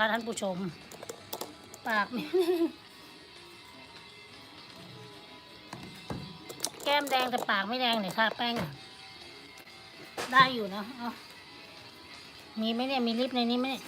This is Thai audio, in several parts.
นะคะท่านผู้ชม ปากนี่แก้มแดงแต่ปากไม่แดงเลยค่ะ แป้ง ได้อยู่นะ เอามีไหมเนี่ย มีลิปในนี้ไหมเนี่ย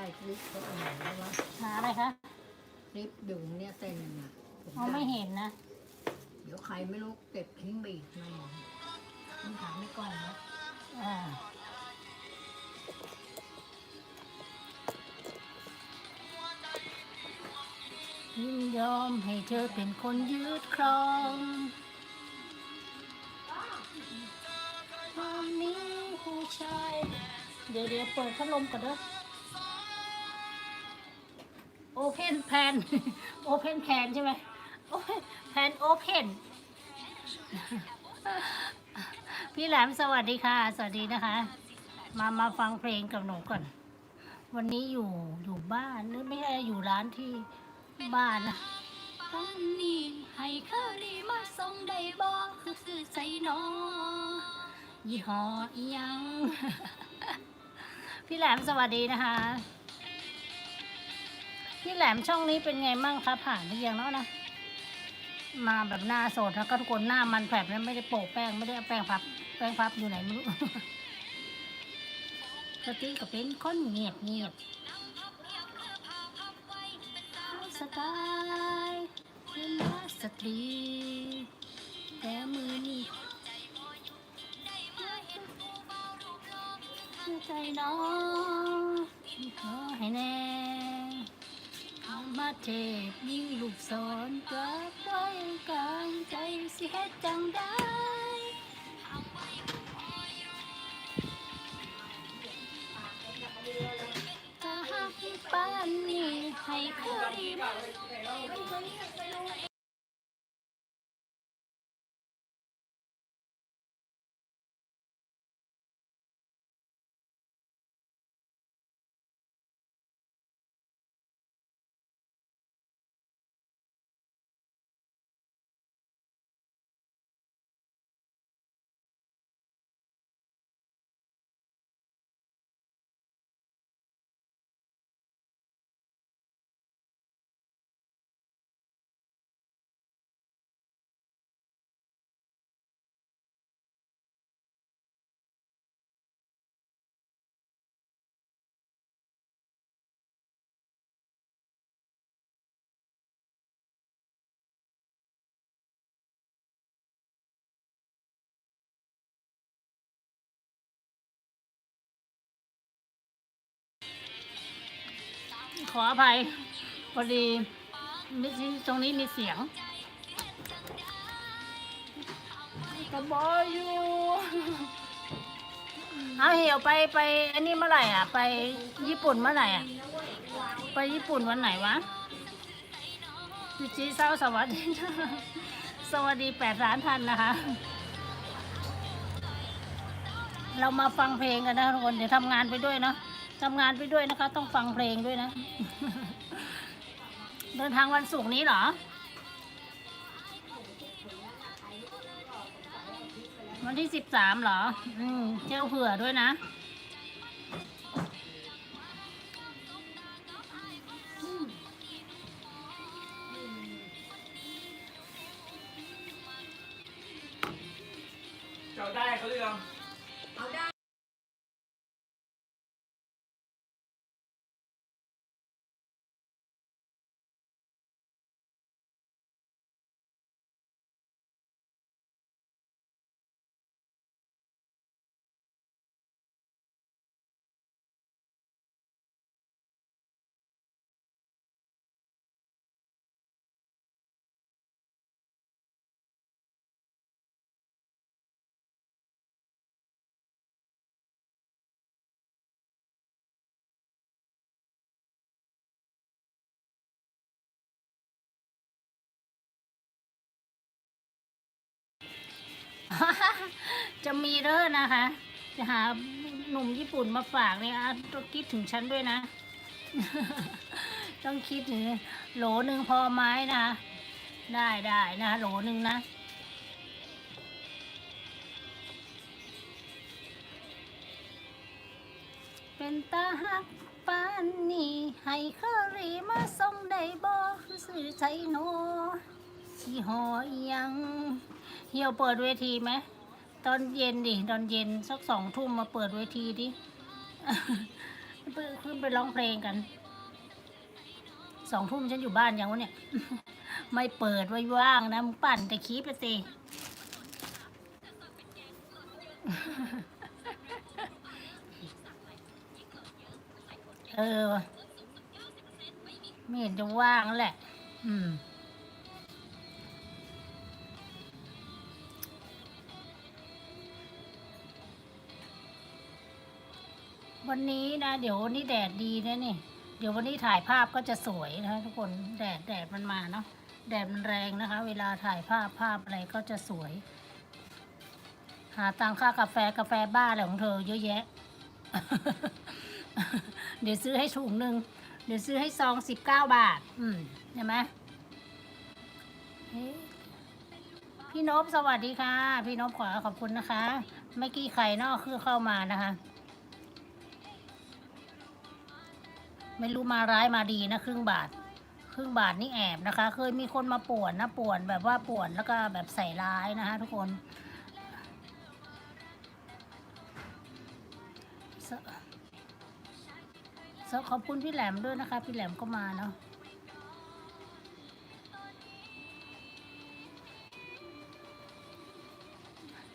ไรถึงได้คลิปเขาเอาไหนแล้ววะหาอะไรคะคลิปดึงเนี่ยเส้นหนึ่งอะผมอ๋อไม่เห็นนะ เดี๋ยวใครไม่รู้เก็บทิ้งไปอีกไม่ต้องถามไม่ก่อนนะอ่ายินยอมให้เธอเป็นคนยืดครองความนี้ผู้ชาย เดี๋ยวเดี๋ยวเปิดพัดลมก่อนเด้อโอ เพนแพนโอเพนแพนใช่ไหมโอแพนโอเพนพี่แหลมสวัสดีค่ะ สวัสดีนะคะ มามาฟังเพลงกับหนูก่อน วันนี้อยู่อยู่บ้านหรือไม่ใช่อยู่ร้านที่บ้านนะบ้านนี้ให้เคอรี่มาส่งได้บ่คือซื้อใจน้องยี่ห้ออีหยัง พี่แหลมสวัสดีนะคะ พี่แหลมช่องนี้เป็นไงมั่งคะผ่านหรือยังแล้วนะ มาแบบหน้าสดแล้วก็ทุกคนหน้ามันแผลบแล้วไม่ได้โปะแป้งไม่ได้เอาแป้งพับ แป้งพับอยู่ไหนไม่รู้สติก็เป็นคนเงียบเงียบสไตล์เป็นมาสตรีแต่มือนี่ใจน้องขอให้แน่ มาเทพยิ่งลูกศรกลับไว้กลางใจสิเฮ็ดจังได้ถ้าหากปานนี้ให้เคย ขออภัยพอดีมิตรงนี้มีเสียงกระบอกอยู่เอาเหี่ยวไปไปอันนี้เมื่อไหร่อะ ไปญี่ปุ่นเมื่อไหร่อะ ไปญี่ปุ่นวันไหนวะจีจีเศร้าสวัสดี สวัสดีแปดล้านท่านนะคะ เรามาฟังเพลงกันนะทุกคน เดี๋ยวทำงานไปด้วยเนาะ ทำงานไปด้วยนะคะ ต้องฟังเพลงด้วยนะ เดินทางวันศุกร์นี้เหรอ วันที่สิบสามเหรอ อืมเจ้าเผื่อด้วยนะเจ้าได้เขาเรื่องเอาได้ จะมีเด้อนะคะ จะหาหนุ่มญี่ปุ่นมาฝากเนี่ยอะต้องคิดถึงฉันด้วยนะ ต้องคิดถึงโหลหนึ่งพอไหม้นะได้ได้นะโหลหนึ่งนะเป็นตาหักปานนี่ให้เคอรีมาส่งได้บ่คือสื่อใจโน สีหอยังเฮียวเปิดเวทีไหมตอนเย็นดิตอนเย็นสักสองทุ่มมาเปิดเวทีดิขึ้นไปร้องเพลงกันสองทุ่มฉันอยู่บ้านยังวะเนี่ย ไม่เปิดไว้ว่างนะมึงปั่นแต่คีบไปสิเออ ไม่เห็นจะว่างแหละ อืม วันนี้นะเดี๋ยววันนี้แดดดีนะนี่ เดี๋ยววันนี้ถ่ายภาพก็จะสวยนะทุกคนแดดแดดมันมาเนาะแดดมันแรงนะคะ เวลาถ่ายภาพภาพอะไรก็จะสวย หาตังค่ากาแฟกาแฟบ้าอะไรของเธอ เยอะแยะ เดี๋ยวซื้อให้ถุงหนึ่งเดี๋ยวซื้อให้ซองสิบเก้าบาท อืมใช่ไหมพี่นบสวัสดีค่ะ พี่นบขอขอบคุณนะคะไม่อกี้ใครนอกคือเข้ามานะคะ ไม่รู้มาร้ายมาดีนะ ครึ่งบาท ครึ่งบาทนี่แอบนะคะ เคยมีคนมาป่วนนะป่วนแบบว่าป่วนแล้วก็แบบใส่ร้ายนะคะ ทุกคนสสขอบคุณพี่แหลมด้วยนะคะ พี่แหลมก็มาเนาะ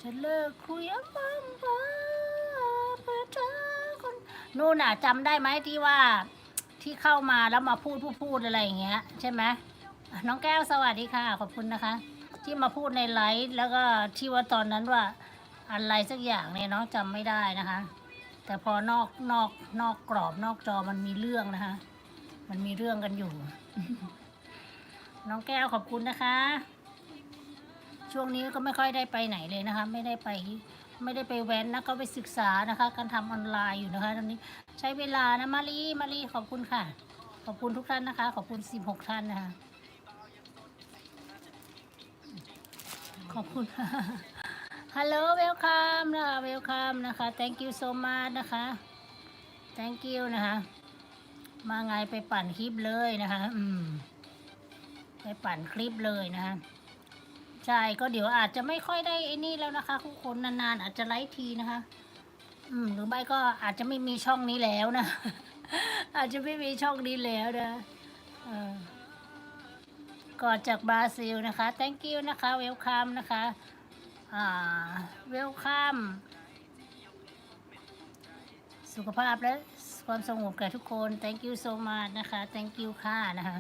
จะเลิกคุยอะบ้างบ้าเปิดเธอคนนู่นน่ะจำได้ไหมที่ว่า ที่เข้ามาแล้วมาพูดพูดพูดอะไรอย่างเงี้ยใช่ไหมน้องแก้วสวัสดีค่ะ ขอบคุณนะคะ ที่มาพูดในไลฟ์แล้วก็ที่ว่าตอนนั้นว่าอะไรสักอย่างเนี่ยน้องจำไม่ได้นะคะ แต่พอนอกนอกนอกกรอบนอกจอมันมีเรื่องนะคะ มันมีเรื่องกันอยู่ น้องแก้วขอบคุณนะคะ ช่วงนี้ก็ไม่ค่อยได้ไปไหนเลยนะคะ ไม่ได้ไปไม่ได้ไปแว้นนะก็ไปศึกษานะคะ การทำออนไลน์อยู่นะคะตอนนี้ใช้เวลานะมารีมารีขอบคุณค่ะ ขอบคุณทุกท่านนะคะ ขอบคุณสิบหกท่านนะคะ ขอบคุณฮัลโหลเวลคัมนะคะเวลคัมนะคะ thank you so much นะคะ thank you นะคะ มาไงไปปั่นคลิปเลยนะคะ อืม ไปปั่นคลิปเลยนะคะ ใช่ก็เดี๋ยวอาจจะไม่ค่อยได้ไอ้นี่แล้วนะคะทุกคนนานๆ อาจจะไลฟ์ทีนะคะ อืมหรือไม่ก็อาจจะไม่มีช่องนี้แล้วนะ อาจจะไม่มีช่องนี้แล้วนะเออก่อนจากบราซิลนะคะ thank you นะคะ welcome นะคะอ่า welcome สุขภาพและความสงบแก่ทุกคน thank you so much นะคะ thank you ค่ะนะคะ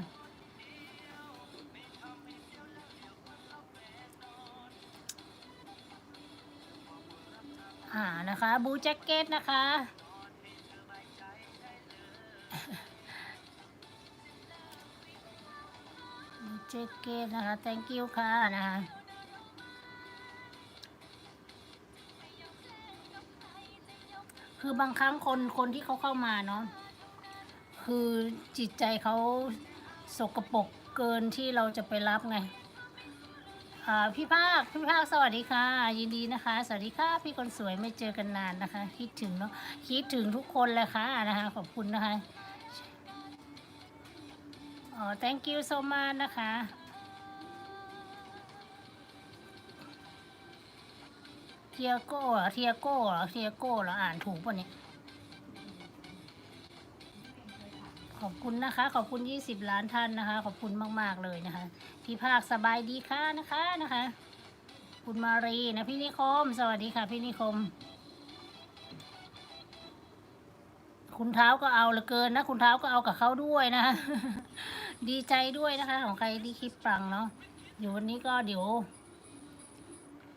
อ่านะคะบูแจ็คเก็ตนะคะ บูแจ็คเก็ตนะคะ thank you ค่ะนะคะคือบางครั้งคนคนที่เขาเข้ามาเนาะคือจิตใจเขาสกปรกเกินที่เราจะไปรับไง พี่ภาคพี่ภาคสวัสดีค่ะ ยินดีนะคะ สวัสดีค่ะพี่คนสวยไม่เจอกันนานนะคะ คิดถึงเนาะคิดถึงทุกคนเลยค่ะนะคะขอบคุณนะคะอ๋อ thank you so much นะคะเทียโก้เทียโก้เทียโก้เหรออ่านถูกป่ะเนี่ยขอบคุณนะคะ ขอบคุณ 20 ล้านท่านนะคะ ขอบคุณมาก ๆ เลยนะคะ พี่ภาคสบายดีค่ะนะคะนะคะ คุณมารีนะพี่นิคม สวัสดีค่ะพี่นิคม คุณเท้าก็เอาเหลือเกินนะ คุณเท้าก็เอากับเขาด้วยนะคะดีใจด้วยนะคะ ของใครที่คลิปปังเนาะเดี๋ยววันนี้ก็เดี๋ยว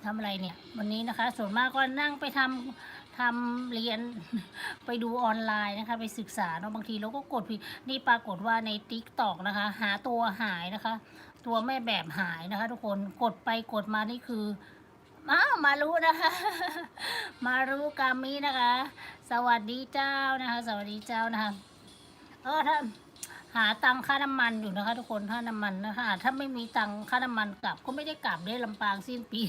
ทำอะไรเนี่ย วันนี้นะคะ ส่วนมากก็นั่งไปทำทำเรียนไปดูออนไลน์นะคะ ไปศึกษาเนาะบางทีเราก็กดผิดนี่ปรากฏว่าในติ๊กตอกนะคะ หาตัวหายนะคะ ตัวแม่แบบหายนะคะ ทุกคนกดไปกดมานี่คืออ้ามารู้นะคะ มารู้กามินะคะ สวัสดีเจ้านะคะ สวัสดีเจ้านะคะเออถ้าหาตังค่าน้ำมันอยู่นะคะ ทุกคนค่าน้ำมันนะคะถ้าไม่มีตังค่าน้ำมันกลับ ก็ไม่ได้กลับได้ลำปางสิ้นปี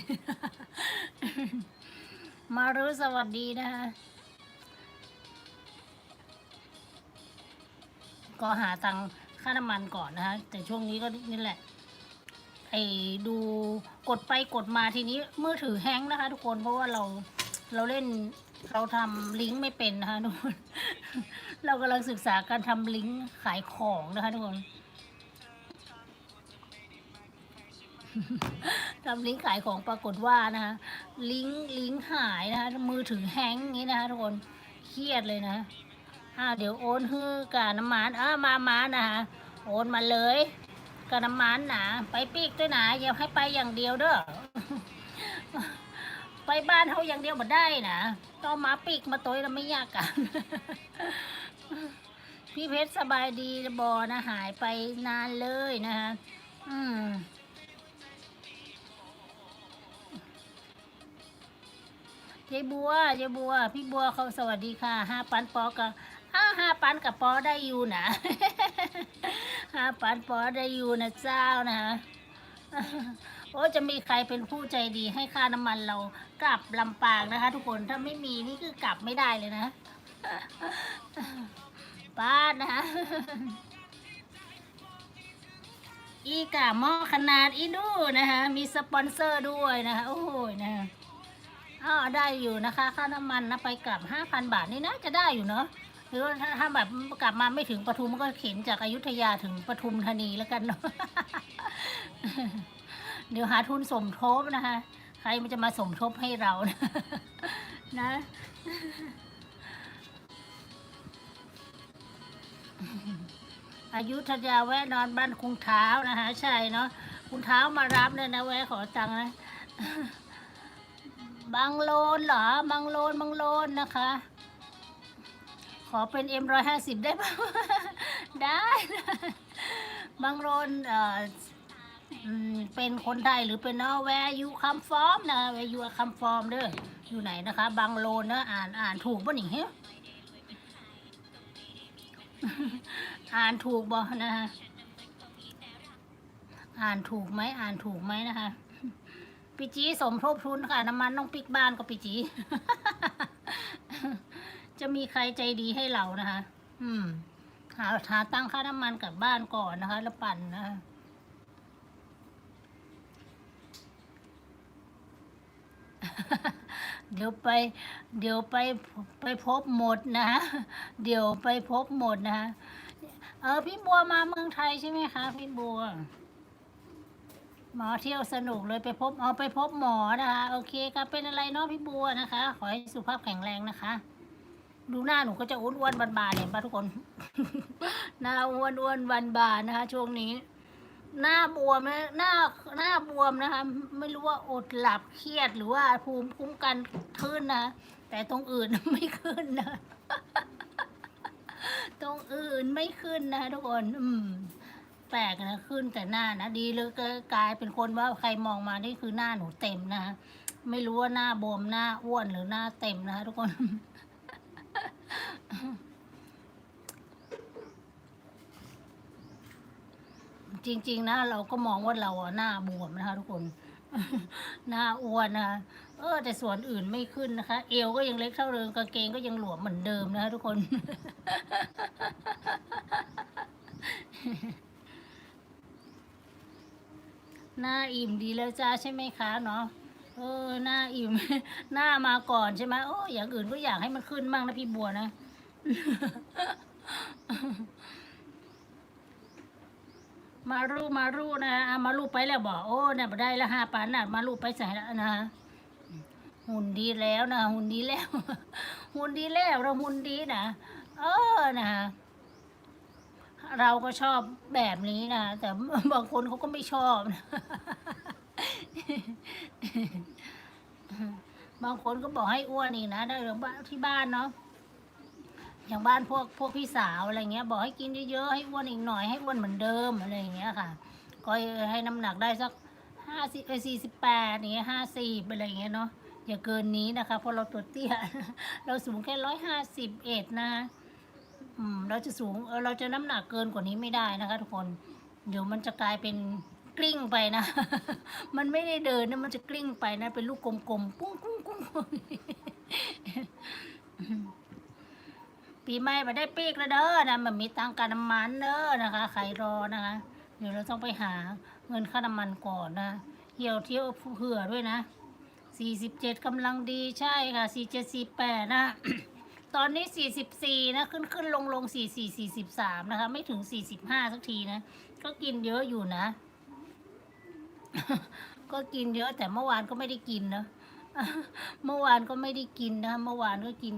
มารู้สวัสดีนะคะก็หาตังค่าน้ำมันก่อนนะคะแต่ช่วงนี้ก็นี่แหละ ไอ้ดูกดไปกดมาทีนี้มือถือแฮงก์นะคะ ทุกคนเพราะว่าเราเราเล่นเราทำลิงก์ไม่เป็นนะคะทุกคนเรากำลังศึกษาการทำลิงก์ขายของนะคะทุกคนทำลิงก์ขายของปรากฏว่านะคะลิงก์ลิงก์หายนะคะมือถือแฮงก์อย่างนี้นะคะทุกคนเครียดเลยนะอ่าเดี๋ยวโอนฮือกับน้ำมันอ่ามามานะคะโอนมาเลย กับน้ำมันนะไปปีกด้วยนะอย่าให้ไปอย่างเดียวเด้อไปบ้านเขาอย่างเดียวบ่ได้นะต้องมาปีกมาตัวเราไม่ยากกันพี่เพชรสบายดีบอนะหายไปนานเลยนะคะอืมเจ๊บัวเจ๊บัว พี่บัวเขาสวัสดีค่ะห้าปันปอกับ อ้าห้าปันกับปอได้อยู่นะห้าปันปอได้อยู่นะเจ้านะคะโอ้จะมีใครเป็นผู้ใจดีให้ค่าน้ำมันเรากลับลำปางนะคะ ทุกคนถ้าไม่มีนี่คือกลับไม่ได้เลยนะป้าดนะคะอีกาหม้อขนาดอีดูนะคะมีสปอนเซอร์ด้วยนะคะโอ้โหนะคะอ๋อได้อยู่นะคะ ค่าน้ำมันนะไปกลับห้าพันบาทนี่นะจะได้อยู่เนาะ หรือว่าถ้าแบบกลับมาไม่ถึงปทุมก็เข็นจากอายุทยาถึงปทุมธานีแล้วกันเนาะเดี๋ยวหาทุนสมทบนะคะ ใครมันจะมาสมทบให้เรานะนะอายุทยาแวะนอนบ้านคุงเท้านะคะใช่เนาะคุงเท้ามารับเนี่ยนะแวะขอตังค์นะบางโลนเหรอบางโลนบางโลนนะคะ ขอเป็นเอ็มร้อยห้าสิบได้ปะได้นะบางโลนเอ่อเป็นคนไทยหรือเป็นนอแวร์ยูคัมฟอร์มนะแวร์ยูคัมฟอร์มเด้ออยู่ไหนนะคะ บางโลนนะอ่านอ่านถูกป่ะนี่เฮ้อ่านถูกบ่นะคะอ่านถูกไหมอ่านถูกไหมนะคะปีจีสมทบทุนค่ะน้ำมันต้องปิกบ้านก็ปีจี จะมีใครใจดีให้เรานะคะ อืม หาหาตั้งค่าน้ำมันกลับบ้านก่อนนะคะ แล้วปั่นนะคะเดี๋ยวไป เดี๋ยวไปไปพบหมดนะเดี๋ยวไปพบหมดนะะเออพี่บัวมาเมืองไทยใช่ไหมคะพี่บัว หมอเที่ยวสนุกเลยไปพบเอาไปพบหมอนะคะ โอเคค่ะเป็นอะไรเนาะพี่บัวนะคะ ขอให้สุขภาพแข็งแรงนะคะ ดูหน้าหนูก็จะอ้วนๆบานๆเห็นปะทุกคน หน้าอ้วนอ้วนบานๆนะคะ ช่วงนี้ หน้าบวมนะหน้าหน้าบวมนะคะ ไม่รู้ว่าอดหลับเครียดหรือว่าภูมิคุ้มกันขึ้นนะแต่ตรงอื่นไม่ขึ้นนะตรงอื่นไม่ขึ้นนะทุกคน อืมแปลกนะขึ้นแต่หน้านะดีเลยก็กลายเป็นคนว่าใครมองมานี่คือหน้าหนูเต็มนะไม่รู้ว่าหน้าบวมหน้าอ้วนหรือหน้าเต็มนะทุกคน จริง ๆ นะ เราก็มองว่าเราหน้าบวมนะคะ ทุกคน หน้าอ้วนนะคะเออ แต่ส่วนอื่นไม่ขึ้นนะคะ เอวก็ยังเล็กเท่าเดิมกางเกงก็ยังหลวมเหมือนเดิมนะคะทุกคน หน้าอิ่มดีแล้วจ้าใช่ไหมคะเนาะ เออหน้าอิ่มหน้ามาก่อนใช่ไหมโอ้อย่างอื่นก็อยากให้มันขึ้นบ้างนะพี่บัวนะมารูมารูนะอะมารูไปแล้วบอกโอ้เนี่ยได้ละห้าปันน่ะมารูไปใส่แล้วนะหุ่นดีแล้วนะหุ่นดีแล้ว หุ่นดีแล้วเราหุ่นดีนะเออนะเราก็ชอบแบบนี้นะแต่บางคนเขาก็ไม่ชอบนะ บางคนก็บอกให้อ้วนอีกนะได้หรือบ้านที่บ้านเนาะอย่างบ้านพวกพวกพี่สาวอะไรเงี้ย บอกให้กินเยอะๆให้อ้วนอีกหน่อยให้อ้วนเหมือนเดิมอะไรอย่างเงี้ยค่ะก็ให้น้ำหนักได้สักห้าสิบสี่สิบแปดอย่างเงี้ยห้าสิบอะไรอย่างเงี้ยเนาะอย่าเกินนี้นะคะเพราะเราตัวเตี้ย เราสูงแค่ร้อยห้าสิบเอ็ดนะอืมเราจะสูงเออเราจะน้ำหนักเกินกว่านี้ไม่ได้นะคะ ทุกคนเดี๋ยวมันจะกลายเป็น กลิ้งไปนะ มันไม่ได้เดินนะมันจะกลิ้งไปนะ เป็นลูกกลมๆ ปุ้งปุ้งปุ้งปีใหม่มาได้ปีกแล้วเด้อนะมันมีตังค์การน้ำมันเด้อนะคะใครรอนะคะ เดี๋ยวเราต้องไปหาเงินค่าน้ำมันก่อนนะเที่ยวเที่ยวเผื่อด้วยนะสี่สิบเจ็ดกำลังดีใช่ค่ะสี่เจ็ดสี่แปดนะตอนนี้สี่สิบสี่นะ ขึ้นขึ้นลงลงสี่สี่สี่สิบสามนะคะ ไม่ถึงสี่สิบห้าสักทีนะ ก็กินเยอะอยู่นะ ก็กินเยอะแต่เมื่อวานก็ไม่ได้กินนะเมื่อวานก็ไม่ได้กินนะเมื่อวานก็กิน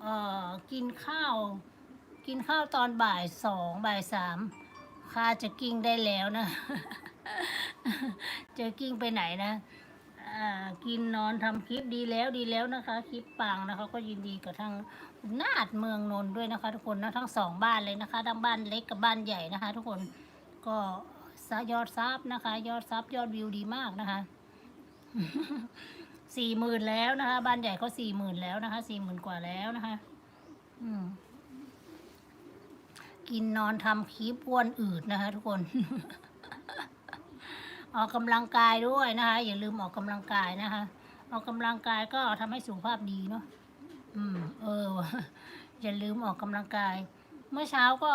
เอ่อกินข้าว กินข้าวตอนบ่ายสองบ่ายสามข้าจะกิ้งได้แล้วนะ จะกิ้งไปไหนนะกินนอนทำคลิปดีแล้วดีแล้วนะคะ คลิปปังนะคะ ก็ยินดีกับทางนาดเมืองนนท์ด้วยนะคะ ทุกคนนะทั้งสองบ้านเลยนะคะ ทั้งบ้านเล็กกับบ้านใหญ่นะคะ ทุกคนก็ ยอดซับนะคะ ยอดซับยอดวิวดีมากนะคะสี่หมื่นแล้วนะคะ บ้านใหญ่ก็สี่หมื่นแล้วนะคะสี่หมื่นกว่าแล้วนะคะ อืมกินนอนทำคลิปอ้วนอืดนะคะ ทุกคน ออกกำลังกายด้วยนะคะ อย่าลืมออกกำลังกายนะคะ ออกกำลังกายก็ทำให้สุขภาพดีเนาะอืม เออว่ะอย่าลืมออกกำลังกาย เมื่อเช้าก็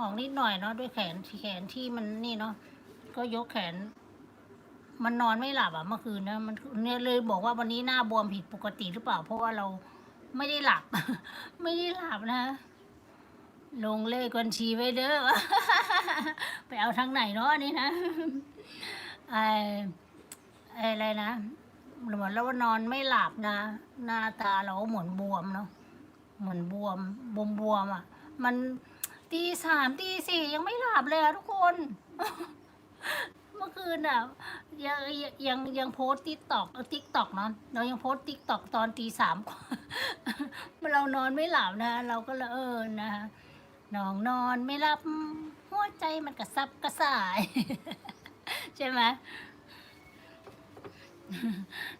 ออกนิดหน่อยเนาะด้วยแขนแขนที่มันนี่เนาะก็ยกแขน มันนอนไม่หลับอะเมื่อคืนนะมันเนี่ยเลยบอกว่าวันนี้หน้าบวมผิดปกติหรือเปล่า เพราะว่าเราไม่ได้หลับ ไม่ได้หลับนะลงเลขบัญชีไว้เด้อไปเอาทางไหนเนาะอันนี่นะไอไออะไรนะเหมือนเรานอนไม่หลับนะ หน้าตาเราเหมือนบวมเนาะเหมือนบวมบวมบวมอะ มัน ตีสามตีสี่ยังไม่หลับเลยอะทุกคน เมื่อคืนอะยังยังยังโพสติ๊กตอกติ๊กตอกเนาะเรายังโพสติ๊กตอกตอนตีสามกว่าเรานอนไม่หลับนะ เราก็ลยเออนะคะน้องนอนไม่หลับหัวใจมันกระซับกระส่าย ใช่ไหม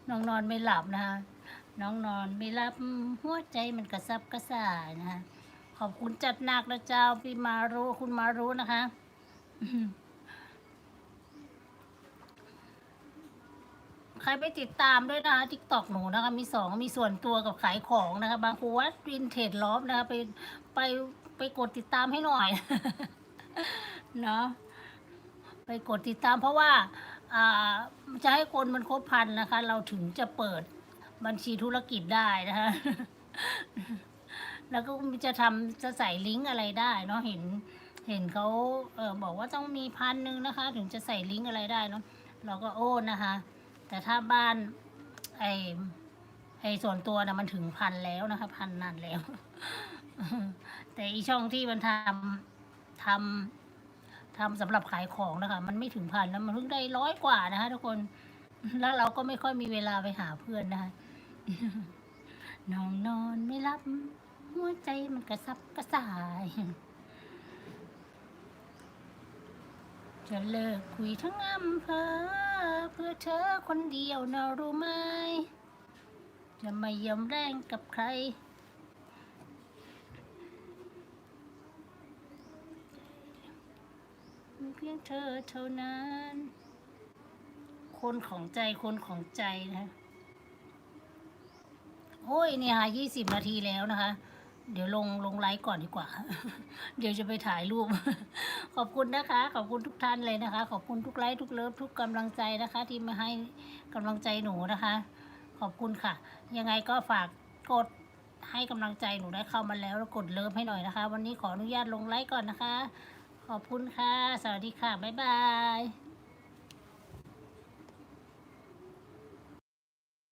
น้องนอนไม่หลับนะคะน้องนอนไม่หลับหัวใจมันกระซับกระส่ายนะคะ ขอบคุณจัดหนักนะเจ้าพี่มารู้คุณมารู้นะคะใครไปติดตามด้วยนะคะทิกตอกหนูนะคะ มีสองมีส่วนตัวกับขายของนะคะ บางครูวัดวินเทจล้อมนะคะ ไปไปไปกดติดตามให้หน่อย เนาะไปกดติดตามเพราะว่าอ่าจะให้คนมันครบพันนะคะ เราถึงจะเปิดบัญชีธุรกิจได้นะคะ แล้วก็จะทำจะใส่ลิงก์อะไรได้เนาะเห็นเห็นเขาเออบอกว่าต้องมีพันหนึ่งนะคะ ถึงจะใส่ลิงก์อะไรได้เนาะเราก็โอ้นะคะ แต่ถ้าบ้านไอ้ไอ้ส่วนตัวนะมันถึงพันแล้วนะคะพันนานแล้ว แต่อีช่องที่มันทำทำทำสำหรับขายของนะคะ มันไม่ถึงพันแล้วมันเพิ่งได้ร้อยกว่านะคะ ทุกคนแล้วเราก็ไม่ค่อยมีเวลาไปหาเพื่อนนะคะน้องนอนไม่รับ หัวใจมันกระซับกระส่าย จะเลิกคุยทั้งอำเภอเพื่อเธอคนเดียวนะรู้ไหม จะไม่ยอมแรงกับใครเพียงเธอเท่านั้น คนของใจ คนของใจนะ โอ้ยเนี่ยค่ะยี่สิบนาทีแล้วนะคะ เดี๋ยวลงลงไลฟ์ก่อนดีกว่า เดี๋ยวจะไปถ่ายรูป ขอบคุณนะคะ ขอบคุณทุกท่านเลยนะคะ ขอบคุณทุกไลค์ทุกเลิฟทุกกำลังใจนะคะ ที่มาให้กำลังใจหนูนะคะ ขอบคุณค่ะ ยังไงก็ฝากกดให้กำลังใจหนูได้เข้ามาแล้วแล้วกดเลิฟให้หน่อยนะคะ วันนี้ขออนุญาตลงไลฟ์ก่อนนะคะ ขอบคุณค่ะ สวัสดีค่ะ บ๊ายบาย